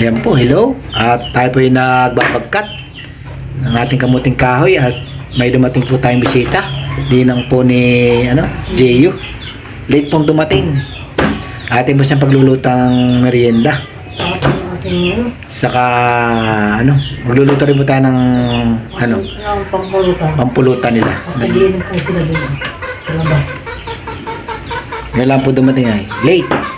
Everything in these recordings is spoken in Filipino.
Ayan po, hello. At tayo po yung nagbabagkat ng ating kamuting kahoy at may dumating po tayong bisita. Dinang po ni ano, JU. Late pong dumating. Atin po siyang pagluluto ng merienda. Saka ano, magluluto rin po tayo ng ano, pampulutan nila. Pagkagiin po sila doon. Sa labas. Ngayon lang po dumating ay late.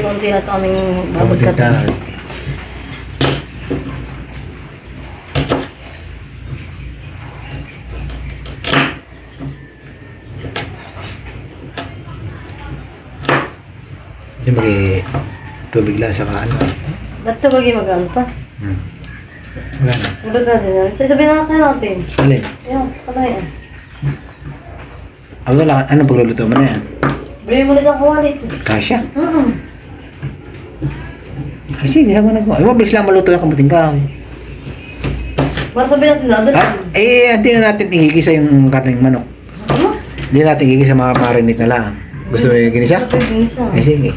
Konti na ito aming babagkat. Yung magi tubig lang sa ano. Ba't ito bagay mag-ano pa? Hmm. Wala na. Ulot natin yan. Sasabihin na kayo natin. Alin? Ayan, kanay yan. Ah. Ano pagluluto mo na yan? Bili mo ulit ang kawali ito. Kasya? Mm-mm. Ah, sige, habang nag Ay, mabilis lang maluto yung kamuting kahoy. Ba't sabihin natin na? Ah, eh, hindi na natin igigisa yung karneng manok. Ano? Hindi natin igigisa mga marinate na lang. Gusto mo yung ginisa? Ito yung isa. Ay, sige.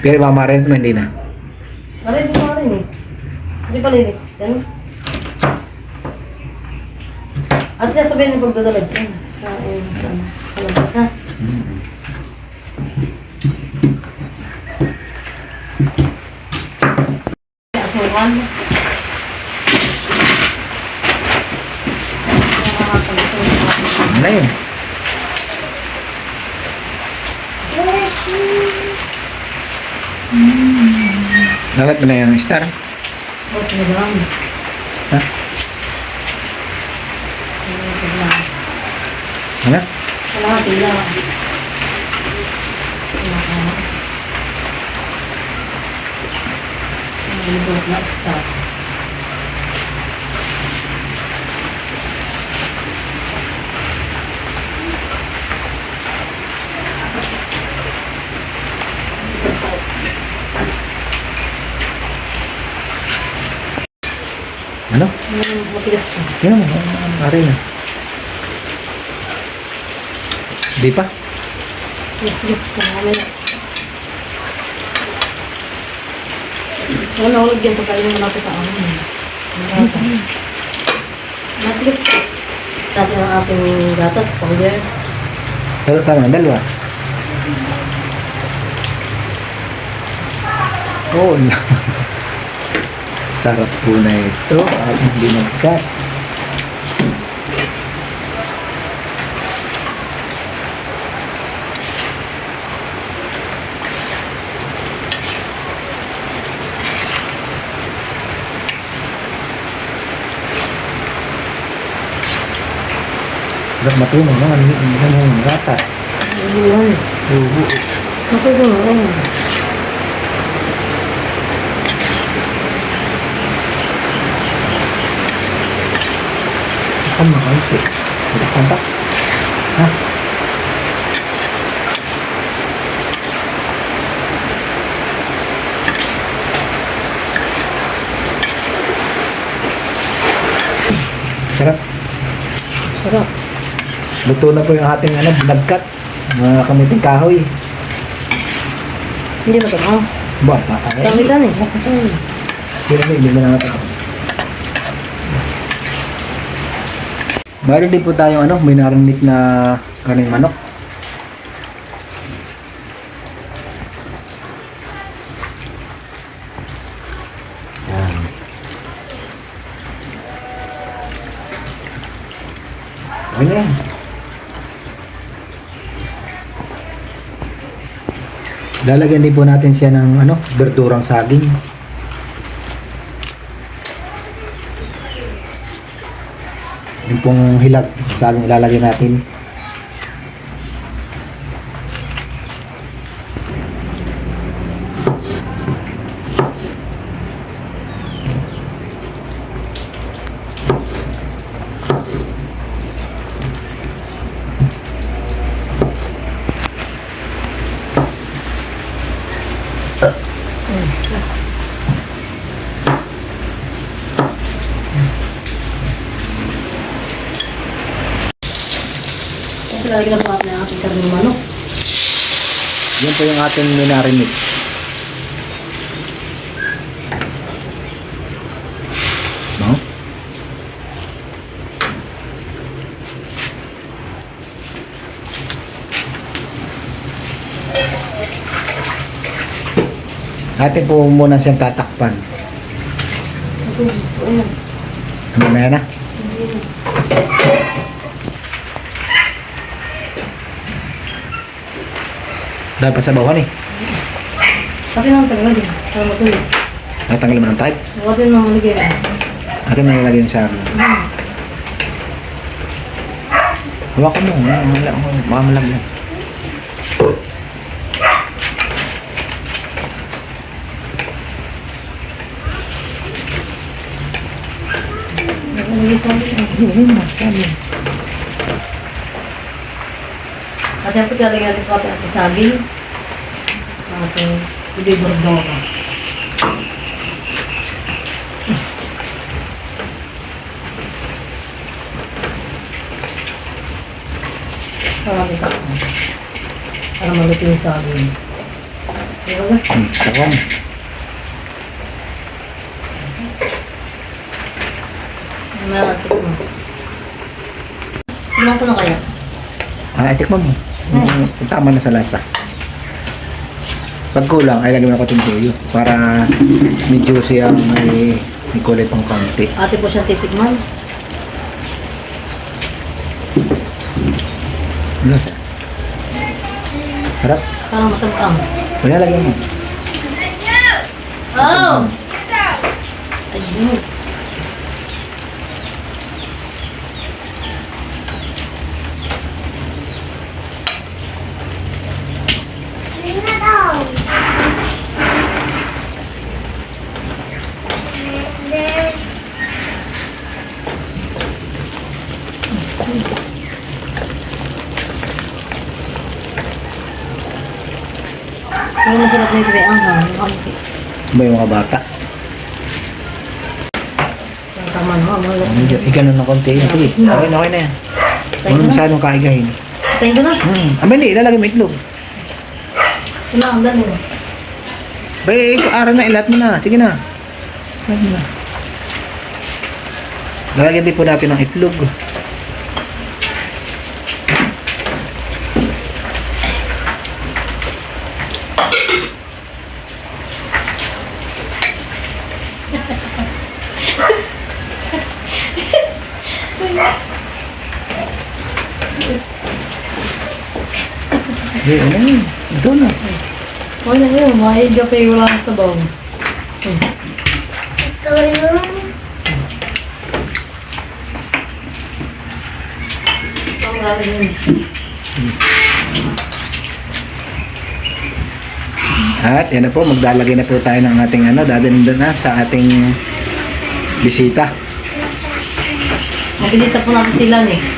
Pero ba marinate mo, hindi na. Marin mo marin eh. Hindi pa lilit. Yan. At sasabihin yung pagdadalag ko. Sa, eh, sa, sa labas ha. Asuhan. Nakakapag-asuhan. Ano na yun? Mo na yung star. Mo lang? Ha? Ano? Kalahati lang. Malibot na stop. Ano? Matigas pa. Tingnan mo, ano ari na. Di pa? Matigas pa. Mamaya. Wala ulit yan pagkain mo natin. Gatas. Matigas pa. Dati ang ating gatas, powder. Pero tama, dalawa. Oh, no. Sarap po na ito. At hindi nagkat. Sarap matunaw naman. Hindi mo yung gatas. Ayun. Oo. Ako doon. Makan sih. Tidak kontak. Hah? Sarap. Sarap. Luto na po yung ating ano, binagkat. Mga kamiting kahoy. Hindi? Oh, Ba, ay. kamitan eh. Sino may hindi na natin. Meron din po tayong ano, may narinig na kaning manok. Yan. Okay na yan. Lalagyan din po natin siya ng ano, berdurang saging. Yung pong hilag, saging ilalagay natin. Kasi lalagyan na ating karning manok. Yan po yung ating minarinate. No? Atin po muna siyang tatakpan. Ito, ayan. Mamaya na. Dahil pa sa bawan eh. Pati naman tagalog eh. Para matuloy. Natanggal mo ng type. Huwag din naman ligay. Atin na nilagay yung sa akin. Hawakan mo. Mamala ako. Mamalag lang. Nagigis lang siya. At siyempre lalagyan natin po ating ating saging. Ang ating ibibordora. Sarap ito. Para maluto yung saging. Diba ba? Hmm, Takong. Malapit mo. Ilan ko na kaya? Ah, itikman mo. Mm, Tama na sa lasa. Pag kulang, ay lagyan mo na konting tuyo para medyo siyang may, may kulay pang konti. Ate po siyang titikman. Ano lasa? Sarap. Parang matangkang. Wala lagyan mo. Oh! Ayun. Masarap na ito kay Anghang. Yung kampi. Yung mga bata? Tama naman. Mga Medyo, ikanon ng konti. Sige. Okay na, okay na yan. Huwag na. masyadong kaigahin. Tayo ko na. Hmm. Ah, hindi, ilalagay mo itlog. Ito na, ang dami. Ba, eh, araw na, ilat mo na. Sige na. Ilat mo na. Lalagyan din po natin ng itlog. Hindi, ano yun? Ito na. Na yun. Mahiga pa yung wala sa sabaw. Ang galing yun. At yan na po, maglalagay na po tayo ng ating ano, dadalhin doon na sa ating bisita. Mabilita po natin sila eh.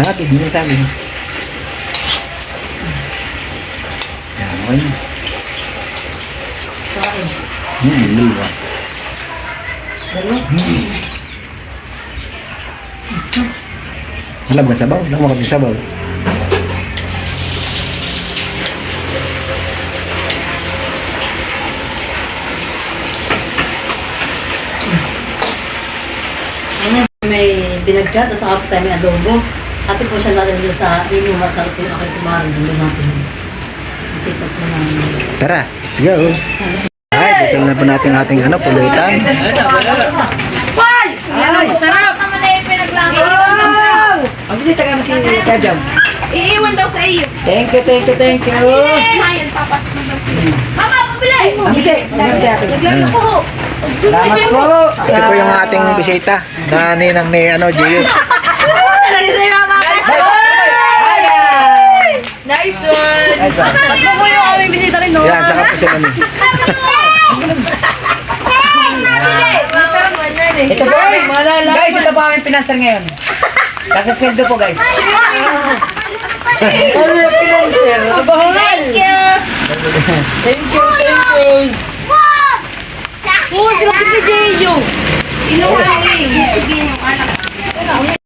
Hindi sa atin. Yan, akin. Hmm, liwa. Dalawa. Alam ka sabaw? Alam mo ka sabaw? Ano, may binagkat, at saka po tayo may adobo. Ate po siya natin sa inyo matarap yung aking kumarin. Doon natin. Kasi pag po namin. Tara, let's go. Ay, dito na po natin ating ano, pulutan. Yan ang masarap. naman na yung pinaglaro. Ang bisita ka na si Kajam. Iiwan daw sa iyo. Thank you, thank you, thank you. Ngayon, papas mo daw sa iyo. Mama, pabili! Ang bisita, ang bisita. Naglaro ko. Salamat po. Ito po yung ating bisita. Na ninang ni ano, Gio. Nice one! Ay, sa. Tatlo ko yung aming bisita rin, no? Yan, saka po yan eh. Ito po, Malala. guys, ito po aming pinasar ngayon. Kasi sweldo po guys. Ano? Kabahangal! Thank you. Thank you, thank you. Oh, grabe ka, Jeyo. Inuwain. Sige, yung anak.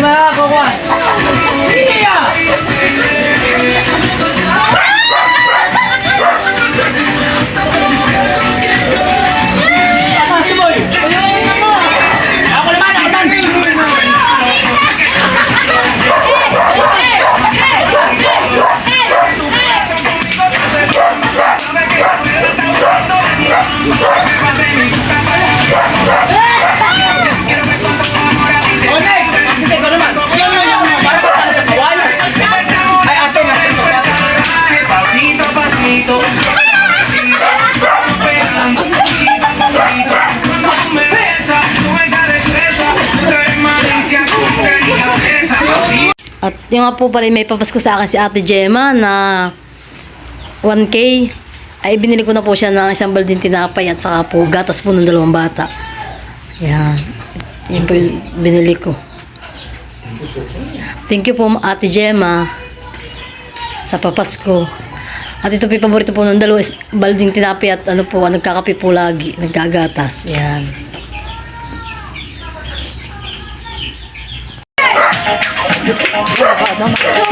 Pa ng tali. Hindi makakakuha. Nga po pala may papasko sa akin si Ate Gemma na 1K ay binili ko na po siya ng isang balding tinapay at saka po gatas po ng dalawang bata. Yan. Yun po yung binili ko. Thank you po Ate Gemma sa papasko. At ito po yung paborito po ng dalawa is balding tinapay at ano po, nagkakape po lagi, nagkagatas. Yan. No.